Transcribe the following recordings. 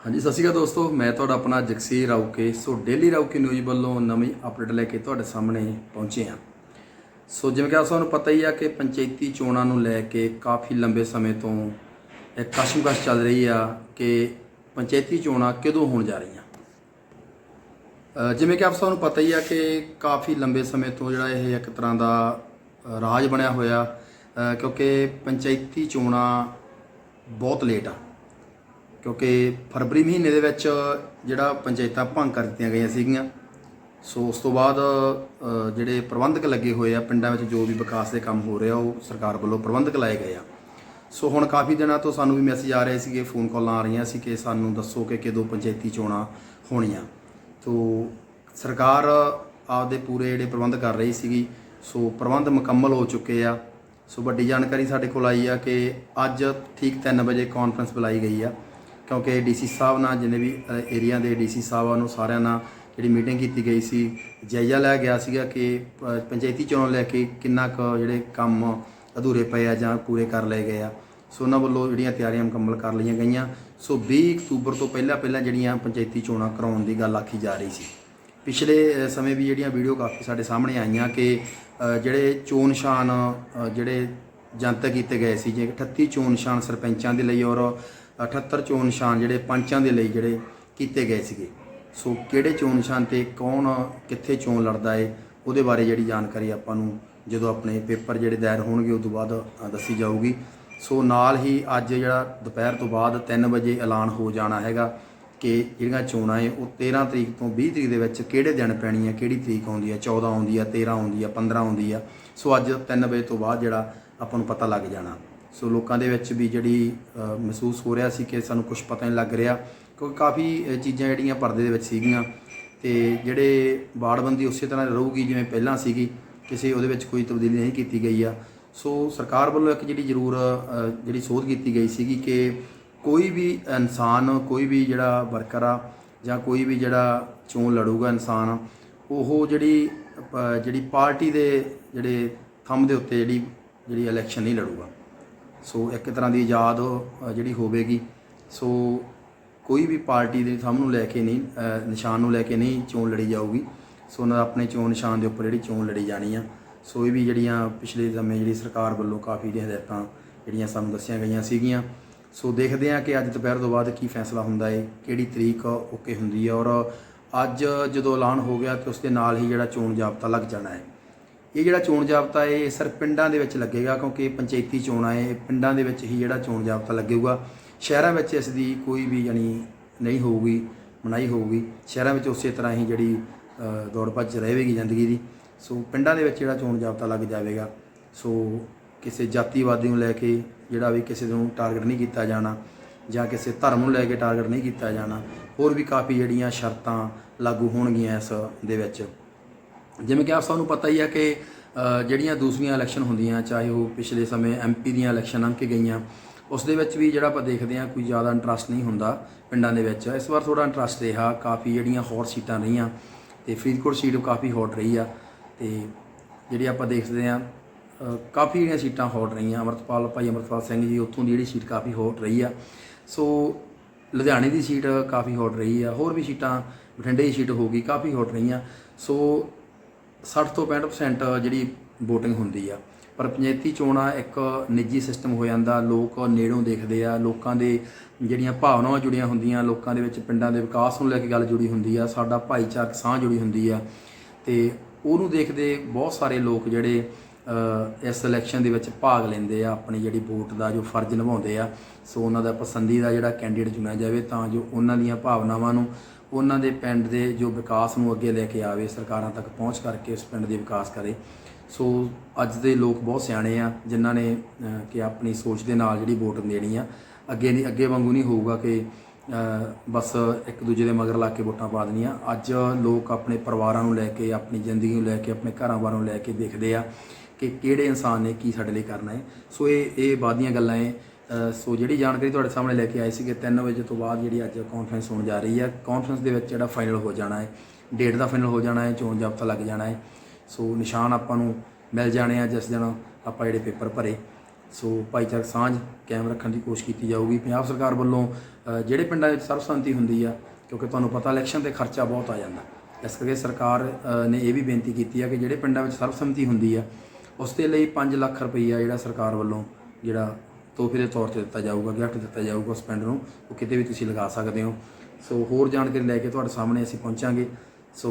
ਹਾਂਜੀ, ਸਤਿ ਸ਼੍ਰੀ ਅਕਾਲ ਦੋਸਤੋ, ਮੈਂ ਤੁਹਾਡਾ ਆਪਣਾ Jagseer Rauke so daily Rauke news ਵੱਲੋਂ ਨਵੀਂ ਅਪਡੇਟ ਲੈ ਕੇ ਤੁਹਾਡੇ ਸਾਹਮਣੇ ਪਹੁੰਚੇ ਹਾਂ। ਸੋ, ਜਿਵੇਂ ਕਿ ਆਪ ਸਾਨੂੰ ਪਤਾ ਹੀ ਆ ਕਿ ਪੰਚਾਇਤੀ ਚੋਣਾਂ ਨੂੰ ਲੈ ਕੇ ਕਾਫੀ ਲੰਬੇ ਸਮੇਂ ਤੋਂ ਇਹ ਕਸ਼ਮਕਸ਼ ਚੱਲ ਰਹੀ ਆ ਕਿ ਪੰਚਾਇਤੀ ਚੋਣਾਂ ਕਦੋਂ ਹੋਣ ਜਾ ਰਹੀਆਂ। ਜਿਵੇਂ ਕਿ ਆਪ ਸਾਨੂੰ ਪਤਾ ਹੀ ਆ ਕਿ ਕਾਫੀ ਲੰਬੇ ਸਮੇਂ ਤੋਂ ਜਿਹੜਾ ਇਹ ਇੱਕ ਤਰ੍ਹਾਂ ਦਾ ਰਾਜ ਬਣਿਆ ਹੋਇਆ ਕਿਉਂਕਿ ਪੰਚਾਇਤੀ ਚੋਣਾਂ ਬਹੁਤ ਲੇਟ ਆ। ਕਿਉਂਕਿ ਫਰਵਰੀ ਮਹੀਨੇ ਦੇ ਵਿੱਚ ਜਿਹੜਾ ਪੰਚਾਇਤਾਂ ਭੰਗ ਕਰ ਦਿੱਤੀਆਂ ਗਈਆਂ ਸੀਗੀਆਂ। ਸੋ ਉਸ ਤੋਂ ਬਾਅਦ ਜਿਹੜੇ ਪ੍ਰਬੰਧਕ ਲੱਗੇ ਹੋਏ ਆ, ਪਿੰਡਾਂ ਵਿੱਚ ਜੋ ਵੀ ਵਿਕਾਸ ਦੇ ਕੰਮ ਹੋ ਰਿਹਾ, ਉਹ ਸਰਕਾਰ ਵੱਲੋਂ ਪ੍ਰਬੰਧਕ ਲਾਏ ਗਏ ਆ। ਸੋ ਹੁਣ ਕਾਫੀ ਦਿਨਾਂ ਤੋਂ ਸਾਨੂੰ ਵੀ ਮੈਸੇਜ ਆ ਰਹੇ ਸੀਗੇ ਫੋਨ ਕਾਲਾਂ ਆ ਰਹੀਆਂ ਸੀ ਕਿ ਸਾਨੂੰ ਦੱਸੋ ਕਿ ਕਦੋਂ ਪੰਚਾਇਤੀ ਚੋਣਾਂ ਹੋਣੀਆਂ। ਤੋ ਸਰਕਾਰ ਆਪਦੇ ਪੂਰੇ ਜਿਹੜੇ ਪ੍ਰਬੰਧ ਕਰ ਰਹੀ ਸੀਗੀ, ਸੋ ਪ੍ਰਬੰਧ ਮੁਕੰਮਲ ਹੋ ਚੁੱਕੇ ਆ। ਸੋ ਵੱਡੀ ਜਾਣਕਾਰੀ ਸਾਡੇ ਕੋਲ ਆਈ ਆ ਕਿ ਅੱਜ ਠੀਕ 3 ਵਜੇ ਕਾਨਫਰੰਸ ਬੁਲਾਈ ਗਈ ਆ। ਕਿਉਂਕਿ ਡੀਸੀ ਸਾਹਿਬ ਨਾਲ ਜਿੰਨੇ ਵੀ ਏਰੀਆ ਦੇ ਡੀਸੀ ਸਾਹਿਬਾਂ ਨੂੰ ਸਾਰਿਆਂ ਨਾਲ ਜਿਹੜੀ ਮੀਟਿੰਗ ਕੀਤੀ ਗਈ ਸੀ, ਜਾਇਜ਼ਾ ਲਿਆ ਗਿਆ ਸੀਗਾ ਕਿ ਪ- ਪੰਚਾਇਤੀ ਚੋਣਾਂ ਲੈ ਕੇ ਕਿੰਨਾ ਕੁ ਜਿਹੜੇ ਕੰਮ ਅਧੂਰੇ ਪਏ ਆ ਜਾਂ ਪੂਰੇ ਕਰ ਲਏ ਗਏ ਆ। ਸੋ ਉਹਨਾਂ ਵੱਲੋਂ ਜਿਹੜੀਆਂ ਤਿਆਰੀਆਂ ਮੁਕੰਮਲ ਕਰ ਲਈਆਂ ਗਈਆਂ। ਸੋ 20 ਅਕਤੂਬਰ ਤੋਂ ਪਹਿਲਾਂ ਪਹਿਲਾਂ ਜਿਹੜੀਆਂ ਪੰਚਾਇਤੀ ਚੋਣਾਂ ਕਰਾਉਣ ਦੀ ਗੱਲ ਆਖੀ ਜਾ ਰਹੀ ਸੀ। ਪਿਛਲੇ ਸਮੇਂ ਵੀ ਜਿਹੜੀਆਂ ਵੀਡੀਓ ਕਾਫੀ ਸਾਡੇ ਸਾਹਮਣੇ ਆਈਆਂ ਕਿ ਜਿਹੜੇ ਚੋਣ ਨਿਸ਼ਾਨ ਜਿਹੜੇ ਜਨਤਕ ਕੀਤੇ ਗਏ ਸੀ ਜੇ 38 ਚੋਣ ਨਿਸ਼ਾਨ ਸਰਪੰਚਾਂ ਦੇ ਲਈ ਔਰ 78 ਚੋਣ ਨਿਸ਼ਾਨ ਜਿਹੜੇ ਪੰਚਾਂ ਦੇ ਲਈ ਜਿਹੜੇ ਕੀਤੇ ਗਏ ਸੀਗੇ। ਸੋ ਕਿਹੜੇ ਚੋਣ ਨਿਸ਼ਾਨ ਤੇ ਕੌਣ ਕਿੱਥੇ ਚੋਣ ਲੜਦਾ ਏ, ਉਹਦੇ ਬਾਰੇ ਜਿਹੜੀ ਜਾਣਕਾਰੀ ਆਪਾਂ ਨੂੰ ਜਦੋਂ ਆਪਣੇ ਪੇਪਰ ਜਿਹੜੇ ਦਾਇਰ ਹੋਣਗੇ ਉਸ ਤੋਂ ਬਾਅਦ ਦੱਸੀ ਜਾਊਗੀ। ਸੋ ਨਾਲ ਹੀ ਅੱਜ ਜਿਹੜਾ ਦੁਪਹਿਰ ਤੋਂ ਬਾਅਦ 3 ਵਜੇ ਐਲਾਨ ਹੋ ਜਾਣਾ ਹੈਗਾ ਕਿ ਜਿਹੜੀਆਂ ਚੋਣਾਂ ਏ, ਉਹ 13 ਤਰੀਕ ਤੋਂ 20 ਤਰੀਕ ਦੇ ਵਿੱਚ ਕਿਹੜੇ ਦਿਨ ਪੈਣੀ ਆ, ਕਿਹੜੀ ਤਰੀਕ ਆਉਂਦੀ ਆ 14 ਆਉਂਦੀ ਆ 13 ਆਉਂਦੀ ਆ 15 ਆਉਂਦੀ ਆ। ਸੋ ਅੱਜ 3 ਵਜੇ ਤੋਂ ਬਾਅਦ ਜਿਹੜਾ ਆਪਾਂ ਨੂੰ ਪਤਾ ਲੱਗ ਜਾਣਾ। ਸੋ ਲੋਕਾਂ ਦੇ ਵਿੱਚ ਵੀ ਜਿਹੜੀ ਮਹਿਸੂਸ ਹੋ ਰਿਹਾ ਸੀ ਕਿ ਸਾਨੂੰ ਕੁਝ ਪਤਾ ਨਹੀਂ ਲੱਗ ਰਿਹਾ, ਕਿਉਂਕਿ ਕਾਫੀ ਚੀਜ਼ਾਂ ਜਿਹੜੀਆਂ ਪਰਦੇ ਦੇ ਵਿੱਚ ਸੀਗੀਆਂ ਤੇ ਜਿਹੜੇ ਬਾੜਬੰਦੀ ਉਸੇ ਤਰ੍ਹਾਂ ਰਹੂਗੀ ਜਿਵੇਂ ਪਹਿਲਾਂ ਸੀਗੀ, ਕਿਸੇ ਉਹਦੇ ਵਿੱਚ ਕੋਈ ਤਬਦੀਲੀ ਨਹੀਂ ਕੀਤੀ ਗਈ ਆ। ਸੋ ਸਰਕਾਰ ਵੱਲੋਂ ਇੱਕ ਜਿਹੜੀ ਜ਼ਰੂਰ ਜਿਹੜੀ ਸੋਧ ਕੀਤੀ ਗਈ ਸੀਗੀ ਕਿ ਕੋਈ ਵੀ ਇਨਸਾਨ, ਕੋਈ ਵੀ ਜਿਹੜਾ ਵਰਕਰ ਆ ਜਾਂ ਕੋਈ ਵੀ ਜਿਹੜਾ ਚੋਣ ਲੜੂਗਾ ਇਨਸਾਨ, ਉਹ ਜਿਹੜੀ ਜਿਹੜੀ ਪਾਰਟੀ ਦੇ ਜਿਹੜੇ ਥੰਮ ਦੇ ਉੱਤੇ ਜਿਹੜੀ ਜਿਹੜੀ ਇਲੈਕਸ਼ਨ ਨਹੀਂ ਲੜੂਗਾ। ਸੋ ਇੱਕ ਤਰ੍ਹਾਂ ਦੀ ਆਜ਼ਾਦ ਜਿਹੜੀ ਹੋਵੇਗੀ। ਸੋ ਕੋਈ ਵੀ ਪਾਰਟੀ ਦੇ ਸਾਹਮਣੇ ਨੂੰ ਲੈ ਕੇ ਨਹੀਂ ਨਿਸ਼ਾਨ ਨੂੰ ਲੈ ਕੇ ਨਹੀਂ ਚੋਣ ਲੜੀ ਜਾਊਗੀ। ਸੋ ਉਹਨਾਂ ਆਪਣੇ ਚੋਣ ਨਿਸ਼ਾਨ ਦੇ ਉੱਪਰ ਜਿਹੜੀ ਚੋਣ ਲੜੀ ਜਾਣੀ ਆ। ਸੋ ਇਹ ਵੀ ਜਿਹੜੀਆਂ ਪਿਛਲੇ ਸਮੇਂ ਜਿਹੜੀ ਸਰਕਾਰ ਵੱਲੋਂ ਕਾਫੀ ਜਿਹੜੀਆਂ ਹਦਾਇਤਾਂ ਜਿਹੜੀਆਂ ਸਾਨੂੰ ਦੱਸੀਆਂ ਗਈਆਂ ਸੀਗੀਆਂ। ਸੋ ਦੇਖਦੇ ਹਾਂ ਕਿ ਅੱਜ ਦੁਪਹਿਰ ਤੋਂ ਬਾਅਦ ਕੀ ਫੈਸਲਾ ਹੁੰਦਾ ਹੈ ਕਿਹੜੀ ਤਰੀਕ ਓਕੇ ਹੁੰਦੀ ਹੈ ਔਰ ਅੱਜ ਜਦੋਂ ਐਲਾਨ ਹੋ ਗਿਆ ਤੇ ਉਸ ਦੇ ਨਾਲ ਹੀ ਜਿਹੜਾ ਚੋਣ ਜਾਬਤਾ ਲੱਗ ਜਾਣਾ ਹੈ ਇਹ ਜਿਹੜਾ ਚੋਣ ਜਾਬਤਾ ਇਹ ਸਿਰਫ ਪਿੰਡਾਂ ਦੇ ਵਿੱਚ ਲੱਗੇਗਾ ਕਿਉਂਕਿ ਪੰਚਾਇਤੀ ਚੋਣਾਂ ਹੈ ਇਹ ਪਿੰਡਾਂ ਦੇ ਵਿੱਚ ਹੀ ਜਿਹੜਾ ਚੋਣ ਜਾਬਤਾ ਲੱਗੇਗਾ ਸ਼ਹਿਰਾਂ ਵਿੱਚ ਇਸ ਦੀ ਕੋਈ ਵੀ ਯਾਨੀ ਨਹੀਂ ਹੋਊਗੀ ਮਨਾਈ ਹੋਊਗੀ। ਸ਼ਹਿਰਾਂ ਵਿੱਚ ਉਸੇ ਤਰ੍ਹਾਂ ਹੀ ਜਿਹੜੀ ਦੌੜ ਭੱਜ ਰਹੇਗੀ ਜ਼ਿੰਦਗੀ ਦੀ। ਸੋ ਪਿੰਡਾਂ ਦੇ ਵਿੱਚ ਜਿਹੜਾ ਚੋਣ ਜਾਬਤਾ ਲੱਗ ਜਾਵੇਗਾ। ਸੋ ਕਿਸੇ ਜਾਤੀਵਾਦੀ ਨੂੰ ਲੈ ਕੇ ਜਿਹੜਾ ਵੀ ਕਿਸੇ ਨੂੰ ਟਾਰਗੇਟ ਨਹੀਂ ਕੀਤਾ ਜਾਣਾ ਜਾਂ ਕਿਸੇ ਧਰਮ ਨੂੰ ਲੈ ਕੇ ਟਾਰਗੇਟ ਨਹੀਂ ਕੀਤਾ ਜਾਣਾ, ਹੋਰ ਵੀ ਕਾਫੀ ਜਿਹੜੀਆਂ ਸ਼ਰਤਾਂ ਲਾਗੂ ਹੋਣਗੀਆਂ ਇਸ ਦੇ ਵਿੱਚ। ਜਿਵੇਂ ਕਿ ਆਪ ਸਭ ਨੂੰ ਪਤਾ ਹੀ ਹੈ ਕਿ ਜਿਹੜੀਆਂ ਦੂਸਰੀਆਂ ਇਲੈਕਸ਼ਨ ਹੁੰਦੀਆਂ, ਚਾਹੇ ਉਹ ਪਿਛਲੇ ਸਮੇਂ ਐਮਪੀ ਦੀਆਂ ਇਲੈਕਸ਼ਨ ਲੰਘ ਕੇ ਗਈਆਂ, ਉਸ ਦੇ ਵਿੱਚ ਵੀ ਜਿਹੜਾ ਆਪਾਂ ਦੇਖਦੇ ਹਾਂ ਕੋਈ ਜ਼ਿਆਦਾ ਇੰਟਰਸਟ ਨਹੀਂ ਹੁੰਦਾ ਪਿੰਡਾਂ ਦੇ ਵਿੱਚ। ਇਸ ਵਾਰ ਥੋੜਾ ਇੰਟਰਸਟ ਰਿਹਾ, ਕਾਫੀ ਜਿਹੜੀਆਂ ਹੌਟ ਸੀਟਾਂ ਰਹੀਆਂ ਤੇ ਫਰੀਦਕੋਟ ਸੀਟ ਕਾਫੀ ਹੌਟ ਰਹੀ ਆ ਤੇ ਜਿਹੜੀ ਆਪਾਂ ਦੇਖਦੇ ਹਾਂ ਕਾਫੀ ਜਿਹੜੀਆਂ ਸੀਟਾਂ ਹੌਟ ਰਹੀਆਂ, ਅਮਰਤਪਾਲ, ਭਾਈ ਅਮਰਤਪਾਲ ਸਿੰਘ ਜੀ ਉੱਥੋਂ ਦੀ ਜਿਹੜੀ ਸੀਟ ਕਾਫੀ ਹੌਟ ਰਹੀ ਆ। ਸੋ ਲੁਧਿਆਣੇ ਦੀ ਸੀਟ ਕਾਫੀ ਹੌਟ ਰਹੀ ਆ, ਹੋਰ ਵੀ ਸੀਟਾਂ ਬਠਿੰਡੇ ਦੀ ਸੀਟ ਹੋ ਗਈ, ਕਾਫੀ ਹੌਟ ਰਹੀਆਂ। ਸੋ 60 ਤੋਂ 65% ਜਿਹੜੀ VOTING ਹੁੰਦੀ ਆ। ਪਰ ਪੰਚਾਇਤੀ ਚੋਣਾਂ ਇੱਕ ਨਿੱਜੀ ਸਿਸਟਮ ਹੋ ਜਾਂਦਾ, ਲੋਕ ਨੇੜੋਂ ਦੇਖਦੇ ਆ, ਲੋਕਾਂ ਦੇ ਜਿਹੜੀਆਂ ਭਾਵਨਾਵਾਂ ਜੁੜੀਆਂ ਹੁੰਦੀਆਂ, ਲੋਕਾਂ ਦੇ ਵਿੱਚ ਪਿੰਡਾਂ ਦੇ ਵਿਕਾਸ ਨੂੰ ਲੈ ਕੇ ਗੱਲ ਜੁੜੀ ਹੁੰਦੀ ਆ, ਸਾਡਾ ਭਾਈਚਾਰਕ ਸਾਂਝ ਜੁੜੀ ਹੁੰਦੀ ਆ। ਤੇ ਉਹਨੂੰ ਦੇਖਦੇ ਬਹੁਤ ਸਾਰੇ ਲੋਕ ਜਿਹੜੇ ਇਸ ਇਲੈਕਸ਼ਨ ਦੇ ਵਿੱਚ ਭਾਗ ਲੈਂਦੇ ਆ, ਆਪਣੀ ਜਿਹੜੀ ਵੋਟ ਦਾ ਜੋ ਫਰਜ਼ ਨਿਭਾਉਂਦੇ ਆ। ਸੋ ਉਹਨਾਂ ਦਾ ਪਸੰਦੀਦਾ ਜਿਹੜਾ ਕੈਂਡੀਡੇਟ ਚੁਣਿਆ ਜਾਵੇ ਤਾਂ ਜੋ ਉਹਨਾਂ ਦੀਆਂ ਭਾਵਨਾਵਾਂ ਨੂੰ ਉਹਨਾਂ ਦੇ ਪਿੰਡ ਦੇ ਜੋ ਵਿਕਾਸ ਨੂੰ ਅੱਗੇ ਲੈ ਕੇ ਆਵੇ, ਸਰਕਾਰਾਂ ਤੱਕ ਪਹੁੰਚ ਕਰਕੇ ਉਸ ਪਿੰਡ ਦੇ ਵਿਕਾਸ ਕਰੇ। ਸੋ ਅੱਜ ਦੇ ਲੋਕ ਬਹੁਤ ਸਿਆਣੇ ਆ, ਜਿਨ੍ਹਾਂ ਨੇ ਕਿ ਆਪਣੀ ਸੋਚ ਦੇ ਨਾਲ ਜਿਹੜੀ ਵੋਟ ਦੇਣੀ ਆ, ਅੱਗੇ ਨਹੀਂ, ਅੱਗੇ ਵਾਂਗੂ ਨਹੀਂ ਹੋਊਗਾ ਕਿ ਬਸ ਇੱਕ ਦੂਜੇ ਦੇ ਮਗਰ ਲਾ ਕੇ ਵੋਟਾਂ ਪਾ ਦੇਣੀਆਂ। ਅੱਜ ਲੋਕ ਆਪਣੇ ਪਰਿਵਾਰਾਂ ਨੂੰ ਲੈ ਕੇ, ਆਪਣੀ ਜ਼ਿੰਦਗੀ ਨੂੰ ਲੈ ਕੇ, ਆਪਣੇ ਘਰਾਂ ਬਾਰਾਂ ਨੂੰ ਲੈ ਕੇ ਦੇਖਦੇ ਆ ਕਿ ਕਿਹੜੇ ਇਨਸਾਨ ਨੇ ਕੀ ਸਾਡੇ ਲਈ ਕਰਨਾ ਹੈ। ਸੋ ਇਹ ਇਹ ਬਾਅਦ ਦੀਆਂ ਗੱਲਾਂ ਹੈ ਸੋ ਜਿਹੜੀ ਜਾਣਕਾਰੀ ਤੁਹਾਡੇ ਸਾਹਮਣੇ ਲੈ ਕੇ ਆਏ ਸੀਗੇ 3 ਵਜੇ ਤੋਂ ਬਾਅਦ ਜਿਹੜੀ ਅੱਜ ਕਾਨਫਰੰਸ ਹੋਣ ਜਾ ਰਹੀ ਹੈ। ਕਾਨਫਰੰਸ ਦੇ ਵਿੱਚ ਜਿਹੜਾ ਫਾਈਨਲ ਹੋ ਜਾਣਾ ਹੈ ਡੇਟ ਦਾ ਫਾਈਨਲ ਹੋ ਜਾਣਾ ਹੈ, ਚੋਣ ਜਾਬਤਾ ਲੱਗ ਜਾਣਾ ਹੈ। ਸੋ ਨਿਸ਼ਾਨ ਆਪਾਂ ਨੂੰ ਮਿਲ ਜਾਣੇ ਆ ਜਿਸ ਦਿਨ ਆਪਾਂ ਜਿਹੜੇ ਪੇਪਰ ਭਰੇ। ਸੋ ਭਾਈਚਾਰਕ ਸਾਂਝ ਕਾਇਮ ਰੱਖਣ ਦੀ ਕੋਸ਼ਿਸ਼ ਕੀਤੀ ਜਾਊਗੀ। ਪੰਜਾਬ ਸਰਕਾਰ ਵੱਲੋਂ ਜਿਹੜੇ ਪਿੰਡਾਂ ਵਿੱਚ ਸਰਬਸੰਮਤੀ ਹੁੰਦੀ ਆ, ਕਿਉਂਕਿ ਤੁਹਾਨੂੰ ਪਤਾ ਇਲੈਕਸ਼ਨ ਤੇ ਖਰਚਾ ਬਹੁਤ ਆ ਜਾਂਦਾ। ਇਸ ਕਰਕੇ ਸਰਕਾਰ ਨੇ ਇਹ ਵੀ ਬੇਨਤੀ ਕੀਤੀ ਆ ਕਿ ਜਿਹੜੇ ਪਿੰਡਾਂ ਵਿੱਚ ਸਰਬਸੰਮਤੀ ਹੁੰਦੀ ਆ, ਉਸ ਦੇ ਲਈ 5 ਲੱਖ ਰੁਪਈਆ ਜਿਹੜਾ ਸਰਕਾਰ ਵੱਲੋਂ ਜਿਹੜਾ ਤੋਹਫੇ ਦੇ ਤੌਰ ਤੇ ਦਿੱਤਾ ਜਾਊਗਾ ਗਿਫਟ ਦਿੱਤਾ ਜਾਊਗਾ ਉਸ ਪਿੰਡ ਨੂੰ, ਉਹ ਕਿਤੇ ਵੀ ਤੁਸੀਂ ਲਗਾ ਸਕਦੇ ਹੋ। ਸੋ ਹੋਰ ਜਾਣਕਾਰੀ ਲੈ ਕੇ ਤੁਹਾਡੇ ਸਾਹਮਣੇ ਅਸੀਂ ਪਹੁੰਚਾਂਗੇ। ਸੋ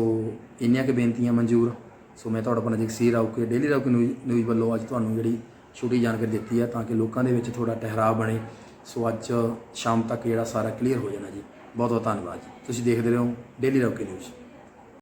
ਇੰਨੀਆਂ ਕਿ ਬੇਨਤੀਆਂ ਮਨਜ਼ੂਰ। ਸੋ ਮੈਂ ਤੁਹਾਡਾ ਆਪਣਾ Jagseer Rauke daily Rauke news news ਵੱਲੋਂ ਅੱਜ ਤੁਹਾਨੂੰ ਜਿਹੜੀ ਛੋਟੀ ਜਾਣਕਾਰੀ ਦਿੱਤੀ ਹੈ ਤਾਂ ਕਿ ਲੋਕਾਂ ਦੇ ਵਿੱਚ ਥੋੜਾ ਟਹਿਰਾਅ ਬਣੇ। ਸੋ ਅੱਜ ਸ਼ਾਮ ਤੱਕ ਜਿਹੜਾ ਸਾਰਾ ਕਲੀਅਰ ਹੋ ਜਾਣਾ ਜੀ। ਬਹੁਤ ਬਹੁਤ ਧੰਨਵਾਦ ਜੀ। ਤੁਸੀਂ ਦੇਖਦੇ ਰਹੋ ਡੇਲੀ ਰਾਉਕੇ ਨਿਊਜ਼।